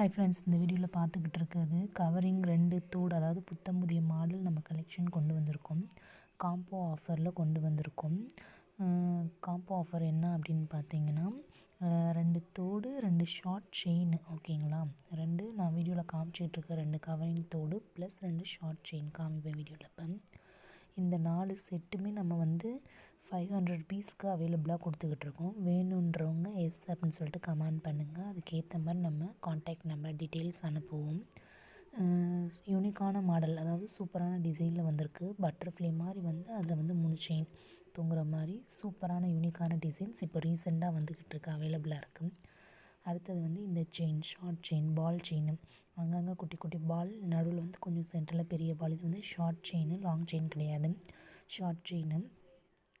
Hi friends இந்த வீடியோவில் பார்த்துக்கிட்டு இருக்கிறது கவரிங் ரெண்டு தோடு அதாவது புத்தம் புதிய மாடல் நம்ம கலெக்ஷன் கொண்டு வந்திருக்கோம். காம்போ ஆஃபரில் கொண்டு வந்திருக்கோம். காம்போ ஆஃபர் என்ன அப்படின்னு பார்த்தீங்கன்னா ரெண்டு தோடு ரெண்டு ஷார்ட் செயின் ஓகேங்களா ரெண்டு நான் வீடியோவில் காமிச்சிட்டு ரெண்டு கவரிங் தோடு ப்ளஸ் ரெண்டு ஷார்ட் செயின் காமிப்பேன் வீடியோவில் இப்போ. இந்த நாலு செட்டுமே நம்ம வந்து ஃபைவ் ஹண்ட்ரட் பீஸ்க்கு அவைலபிளாக கொடுத்துக்கிட்டு இருக்கோம். வேணுன்றவங்க எஸ் அப்படின்னு சொல்லிட்டு கமெண்ட் பண்ணுங்கள் அதுக்கேற்ற மாதிரி நம்ம காண்டாக்ட் நம்பர் டீட்டெயில்ஸ் அனுப்புவோம். யூனிக்கான மாடல் அதாவது சூப்பரான டிசைனில் வந்திருக்கு. பட்டர்ஃப்ளை மாதிரி வந்து அதில் வந்து மூணு செயின் தொங்குற மாதிரி சூப்பரான யூனிக்கான டிசைன்ஸ் இப்போ ரீசெண்டாக வந்துக்கிட்டு இருக்கு அவைலபிளாக இருக்குது அடுத்தது வந்து இந்த chain short chain ball chain அங்கங்கே குட்டி குட்டி பால் நடுவில் வந்து கொஞ்சம் சென்டரில் பெரிய பால் இது வந்து ஷார்ட் செயின் லாங் செயின் கிடையாது. ஷார்ட் செயின்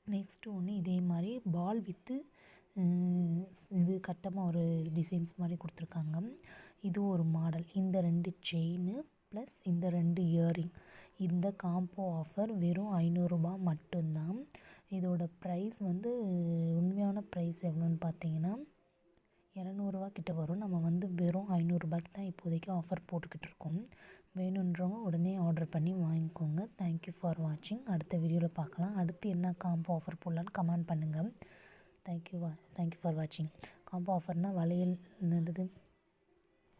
நெக்ஸ்ட்டு ஒன்று இதே மாதிரி பால் வித்து இது கட்டமாக ஒரு டிசைன்ஸ் மாதிரி கொடுத்துருக்காங்க. இது ஒரு மாடல் இந்த ரெண்டு செயின் ப்ளஸ் இந்த ரெண்டு இயரிங் இந்த காம்போ ஆஃபர் வெறும் ஐநூறுரூபா மட்டும்தான். இதோட ப்ரைஸ் வந்து உண்மையான ப்ரைஸ் எவ்வளோன்னு பார்த்தீங்கன்னா இரநூறுவா கிட்ட வரும். நம்ம வந்து வெறும் ஐநூறுரூபாய்க்கு தான் இப்போதைக்கு ஆஃபர் போட்டுக்கிட்டு இருக்கோம். வேணுன்றவங்க உடனே ஆர்டர் பண்ணி வாங்கிக்கோங்க. தேங்க்யூ ஃபார் வாட்சிங் அடுத்த வீடியோவில் பார்க்கலாம். அடுத்து என்ன காம்போ ஆஃபர் போடலான்னு கமெண்ட் பண்ணுங்கள் தேங்க்யூ வா தேங்க்யூ ஃபார் வாட்சிங் காம்போ ஆஃபர்னால் வளையல் என்னது?